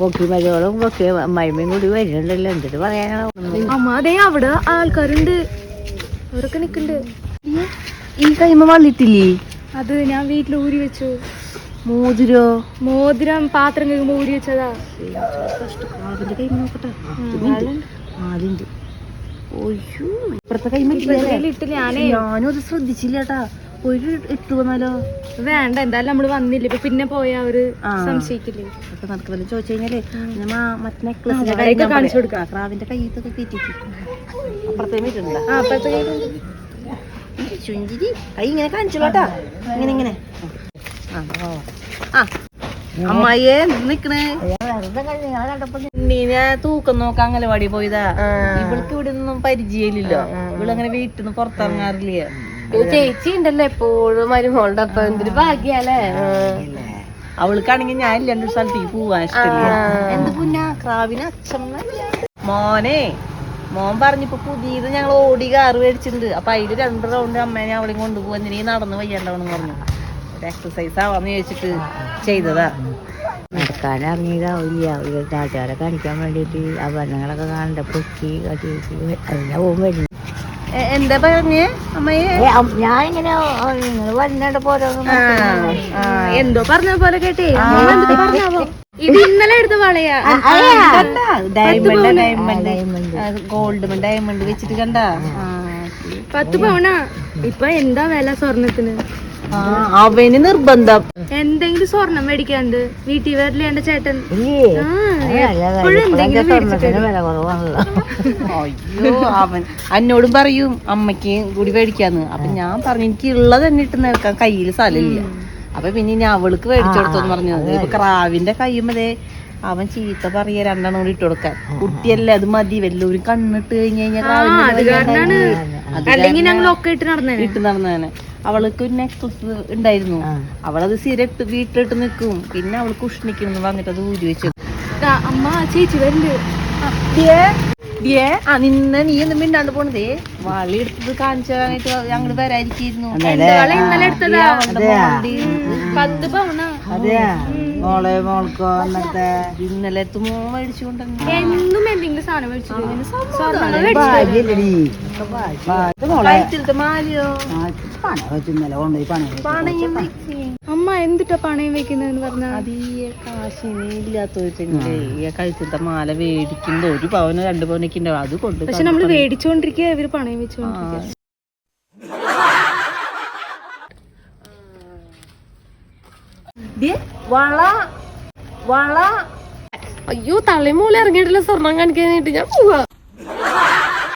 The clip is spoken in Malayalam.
പൊക്കി മരുകളും പൊക്കി മരുമയും കൂടി വരുന്നുണ്ടല്ലോ. എന്തിട്ട് പറയാനാണ്? അമ്മ അതെ അവിടെ ആൾക്കാരുണ്ട്. അവരൊക്കെ നിക്കണ്ട്. ഈ കൈമ വന്നിട്ടില്ലേ? അത് ഞാൻ വീട്ടിൽ ഊരി വെച്ചു. മോതിരോ? മോതിരം പാത്രം കഴിയുമ്പോ ഊരി വെച്ചതാ. ഇപ്പഴത്തെ കൈമ ഞാനും. അത് ശ്രദ്ധിച്ചില്ല കേട്ടാ ഇട്ട് വന്നാലോ വേണ്ട എന്തായാലും നമ്മൾ വന്നില്ല. ഇപ്പൊ പിന്നെ പോയ അവർ. സംശയിക്കില്ലേ? അപ്പൊ നടക്ക് വല്ല ചോദിച്ചു കഴിഞ്ഞാലേ ഞാൻ മറ്റേ ആ, നെക്ലസിന്റെ അവിടെയൊക്കെ കാണിച്ചു കൊടുക്കാം. ക്രാവിന്റെ കയ്യത്തൊക്കെ കയറ്റിട്ട് അപ്പുറത്തെ വീട്ടുണ്ടാ ആ അപ്പഴത്തെ ചുഞ്ചിരി. കൈ ഇങ്ങനെ ഇങ്ങനെ ആ, അമ്മായിയെ നിക്കണേ നീനെ തൂക്കം നോക്കാൻ അംഗലവാടി പോയതാ. ഇവൾക്ക് ഇവിടെ ഒന്നും പരിചയമില്ലല്ലോ ഇവളങ്ങനെ വീട്ടിൽ നിന്ന് പുറത്തിറങ്ങാറില്ല ചേച്ചി ഉണ്ടല്ലോ എപ്പോഴും മരുമോളുടെ അപ്പൊ എന്തൊരു ഭാഗ്യല്ലേ? അവൾക്കാണെങ്കിൽ ഞാൻ രണ്ടു സ്ഥലത്തേക്ക് പോവാൻ ഇഷ്ടമില്ല. എന്ത് പുന്ന? ക്രാവിന് അച്ഛമ്മ മോനെ മോൻ പറഞ്ഞിപ്പോ പുതിയത് ഞങ്ങൾ ഓടി കാറ് മേടിച്ചിട്ടുണ്ട്. അപ്പൊ അതിൽ രണ്ട് റൗണ്ട് അമ്മേനെ അവളെയും കൊണ്ടുപോകാൻ നീ നടന്നു വയ്യണ്ടാവണം പറഞ്ഞു. ഒരു എക്സസൈസ് ആവാന്ന് ചോദിച്ചിട്ട് ചെയ്തതാ. നടക്കാനിറങ്ങിയതാവില്ല ഒരു നാട്ടുകാരെ കാണിക്കാൻ വേണ്ടിയിട്ട് ആ ഭരണങ്ങളൊക്കെ കാണണ്ട? പൊക്കി കട്ടി അതിനെ പോകും എന്താ പറഞ്ഞേ അമ്മയെ? ഞാനിങ്ങനെ പോരോന്ന് എന്തോ പറഞ്ഞ പോലെ കേട്ടേ. പറഞ്ഞാവോ? ഇത് ഇന്നലെ എടുത്ത വളയാ. ഡയമണ്ട് ഡയമണ്ട് ഗോൾഡ് ഡയമണ്ട് വെച്ചിട്ട് കണ്ട? പത്ത് പവണ ഇപ്പൊ എന്താ വില സ്വർണത്തിന് അവന് നിർബന്ധം. എന്തെങ്കിലും സ്വർണം മേടിക്കാണ്ട് വീട്ടിൽ വരില്ല എന്റെ ചേട്ടൻ എപ്പോഴും എന്തെങ്കിലും. അയ്യോ അവൻ. എന്നോടും പറയും അമ്മയ്ക്ക് കൂടി മേടിക്കാന്ന്. അപ്പൊ ഞാൻ പറഞ്ഞു എനിക്ക് ഉള്ളത് തന്നെ ഇട്ട് നിൽക്കാൻ കയ്യിൽ സ്ഥലമില്ല. അപ്പൊ പിന്നെ ഇനി അവൾക്ക് മേടിച്ചു കൊടുത്തോന്ന് പറഞ്ഞത് ഇപ്പൊ ക്രാവിന്റെ കയ്യുമ്പതേ അവൻ ചീത്ത പറയ രണ്ടെണ്ണം കൂടി ഇട്ട് കൊടുക്കാൻ. കുട്ടിയല്ലേ അത് മതി. വല്ലവരും കണ്ണിട്ട് കഴിഞ്ഞ് കഴിഞ്ഞാൽ അല്ലെങ്കിൽ ഞങ്ങൾ ഒക്കെ ഇട്ട് നടന്നേ ഇട്ട് നടന്നേനെ. അവൾക്ക് ഒരു നെക്ലസ് ഉണ്ടായിരുന്നു. അവളത് സിരട്ട് ഇട്ട് വീട്ടിലിട്ട് നിൽക്കും. പിന്നെ അവൾക്ക് ഉഷ്ണിക്കുന്നു പറഞ്ഞിട്ട് അത് ഊരി വെച്ചു. അമ്മ ചേച്ചി വരുന്നുണ്ട് ആ. നിന്നെ നീ ഒന്നും മിണ്ടാണ്ട് പോണതേ വളി എടുത്തത് കാണിച്ചു ഞങ്ങൾ ഞങ്ങൾ എടുത്തതാ. പത്ത് പവനാ. മോളെ മോൾക്ക് ഇന്നലെ മോൻ എന്നും എന്തെങ്കിലും സാധനം. അമ്മ എന്തിട്ടാ പണയം വെക്കുന്നതെന്ന് പറഞ്ഞാൽ അത് ഈ കാശിന് ഇല്ലാത്തവരുണ്ടെങ്കിലേ ഈ കഴുത്തിലത്തെ മാല മേടിക്കുന്നത് ഒരു പവനോ രണ്ട് പവനൊക്കെ ഉണ്ടാവും അത് കൊണ്ട് പക്ഷെ നമ്മൾ മേടിച്ചോണ്ടിരിക്കുക ഇവർ പണയം വെച്ചോണ്ടിരിക്കുക ദിയേ, വള വള. അയ്യോ തലമൂല ഇറങ്ങിയിട്ടില്ല സ്വർണം കാണിക്കാനായിട്ട് ഞാൻ പോവാ.